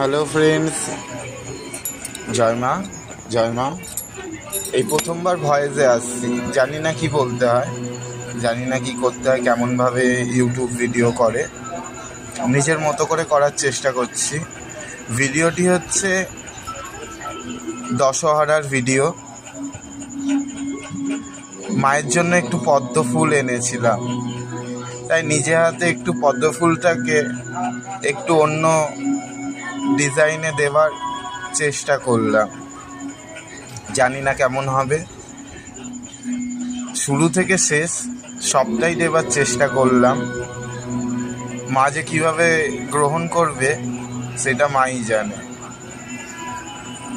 Hello friends জয় মা জয় মা। এই প্রথমবার ভয়েসে আসছি। জানি না কি বলতে হয়। জানি না কি করতে হয়, কেমনভাবে ইউটিউব ভিডিও করে। নিজের মতো করে করার চেষ্টা করছি। ভিডিওটি হচ্ছে দশহরার ভিডিও মায়ের জন্য একটু পদ্ম ফুল এনেছিলাম। তাই নিজে হাতে একটু পদ্ম ফুলটাকে একটু অন্য ডিজাইনে দেওয়ার চেষ্টা করলাম। জানি না কেমন হবে। শুরু থেকে শেষ সবটাই দেবার চেষ্টা করলাম। মা যে কীভাবে গ্রহণ করবে সেটা মাই জানে।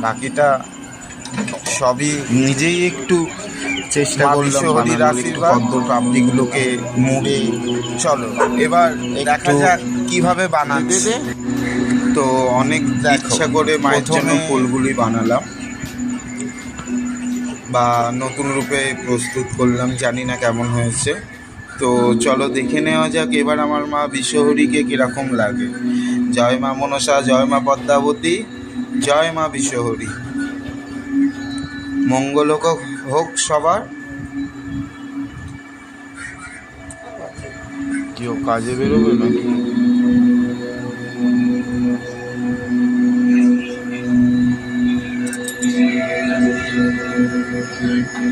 বাকিটা সবই নিজেই একটু চেষ্টা করলাম আশীর্বাদ। পাপড়িগুলোকে মুড়ে চলো এবার দেখা যাক কীভাবে বানাচ্ছে। তো অনেক ইচ্ছা করে মায়ের জন্য ফুলগুলি বানালাম। বা নতুন রূপে প্রস্তুত করলাম জানি না কেমন হয়েছে। তো চলো দেখে নেওয়া যাক এবার আমার মা বিশ্বহরিকে কীরকম লাগে। জয় মা মনসা জয় মা পদ্মাবতী জয় মা বিশ্বহরি। মঙ্গল হোক- হোক সবার কেউ কাজে বেরোবে নাকি? なぜかというと、「ラヴィット!」